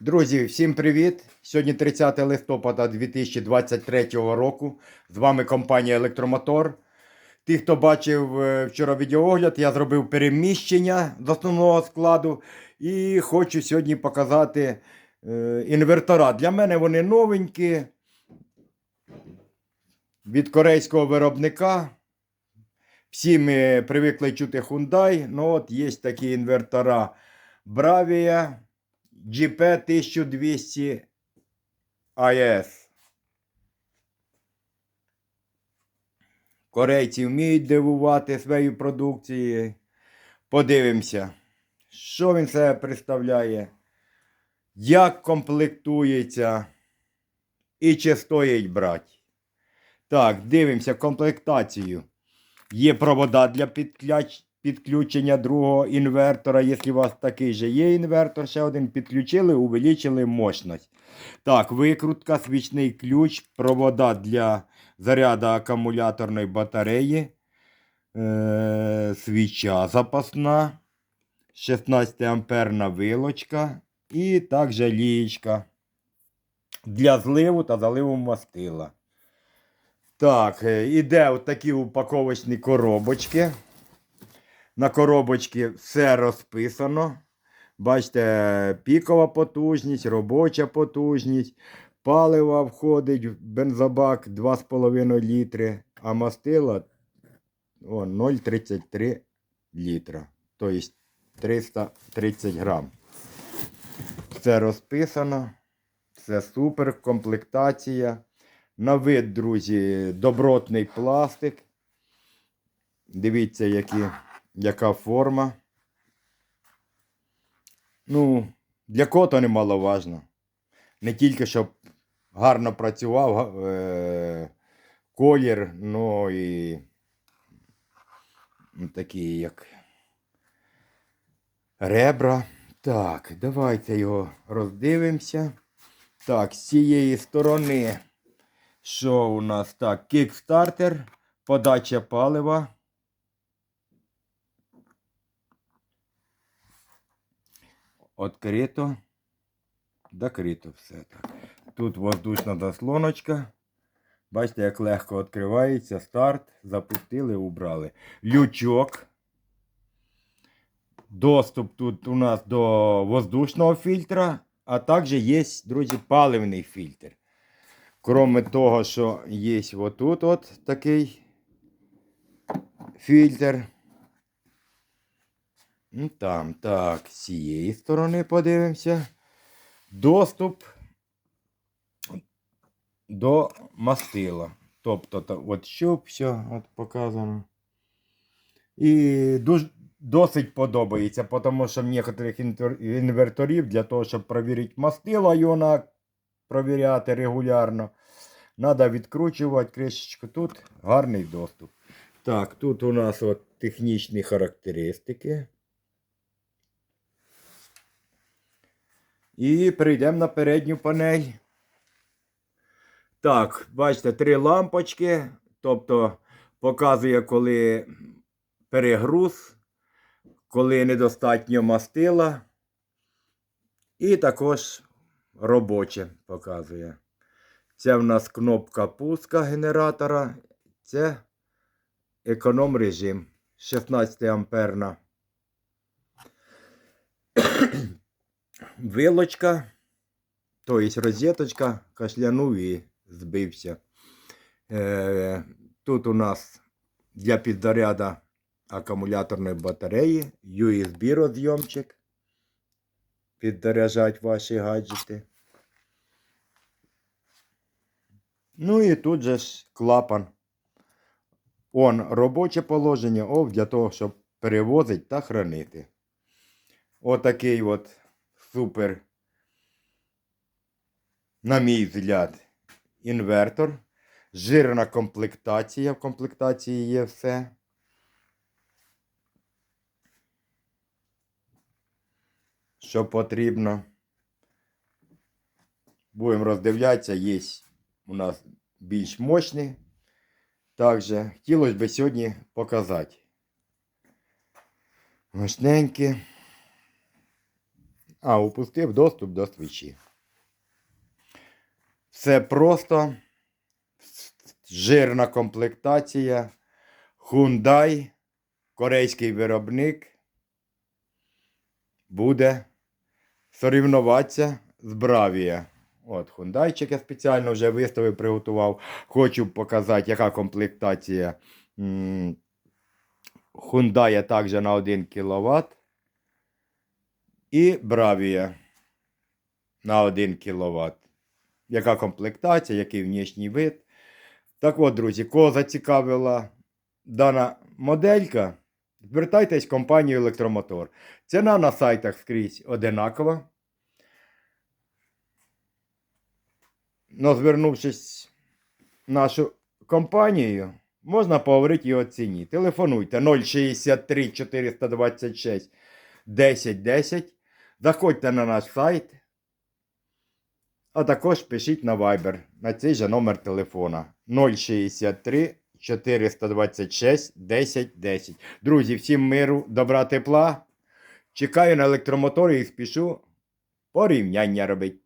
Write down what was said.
Друзі, всім привіт! Сьогодні 30 листопада 2023 року. З вами компанія Електромотор. Ті, хто бачив е, вчора відеоогляд, я зробив переміщення з основного складу і хочу сьогодні показати е, інвертора. Для мене вони новенькі від корейського виробника. Всі ми привикли чути Hyundai. Ну от є такі інвертора Bravia. GP 1200 AES. Корейці вміють дивувати своєю продукцією. Подивимося, що він себе представляє, як комплектується і чи стоїть брати. Так, дивимося комплектацію. Є провода для підкляч... підключення другого інвертора. Якщо у вас такий же є інвертор, ще один підключили, увеличили мощність. Так, викрутка, свічний ключ, провода для заряду акумуляторної батареї. Е- свіча запасна. 16 амперна вилочка. І також лієчка для зливу та заливу мастила. Так, е, іде от такі упаковочні коробочки. На коробочці все розписано. Бачите, пікова потужність, робоча потужність. Палива входить в бензобак 2,5 літри, а мастила 0,33 літра. Тобто 330 грам. Все розписано. Все супер, комплектація. На вид, друзі, добротний пластик. Дивіться, які, яка форма. Ну, для кого то немаловажно. Не тільки щоб гарно працював е- колір, ну і такі, як ребра. Так, давайте його роздивимося. Так, з цієї сторони. Що у нас так? Кікстартер, подача палива. Открито. Закрито все так. Тут воздушна заслоночка. Бачите, як легко відкривається. Старт. Запустили, убрали. Лючок. Доступ тут у нас до воздушного фільтра, а також є, друзі, паливний фільтр. Кроме того, що є отут от такий фільтр. Ну, Там, так, з цієї сторони подивимося. Доступ до мастила. Тобто, от щуп, все от показано. І дуже, досить подобається, тому що в некоторих інверторів для того, щоб перевірити мастило, його на провіряти регулярно. Треба відкручувати кришечку. Тут гарний доступ. Так, тут у нас от технічні характеристики. І перейдемо на передню панель. Так, бачите, три лампочки. Тобто показує, коли перегруз, коли недостатньо мастила. І також робоче показує. Це в нас кнопка пуска генератора. Це економ режим 16 амперна. Вилочка, тобто розеточка, кашлянув і збився. Е, тут у нас для підзаряду акумуляторної батареї, USB розйомчик. Підзаряджать ваші гаджети. Ну і тут же ж клапан. Он робоче положення, ОФ для того, щоб перевозити та хранити. Отакий от супер, на мій взгляд, інвертор. Жирна комплектація. В комплектації є все. Що потрібно. Будемо роздивлятися, є у нас більш мощні. Також хотілося б сьогодні показати. Мощненькі. А, упустив доступ до свічі. Все просто. Жирна комплектація. Hyundai, корейський виробник, буде сорівнуватися з Bravia. От, Хундайчик я спеціально вже виставив, приготував. Хочу показати, яка комплектація Hyundai також на 1 кВт. І Bravia на 1 кВт. Яка комплектація, який внішній вид. Так от, друзі, кого зацікавила дана моделька, звертайтесь в компанію Електромотор. Ціна на сайтах скрізь одинакова. Но звернувшись в нашу компанію, можна поговорити і о ціні. Телефонуйте 063 426 10 10. Заходьте на наш сайт, а також пишіть на Viber на цей же номер телефона 063 426 10 10. Друзі, всім миру, добра тепла. Чекаю на електромоторі і спішу порівняння робити.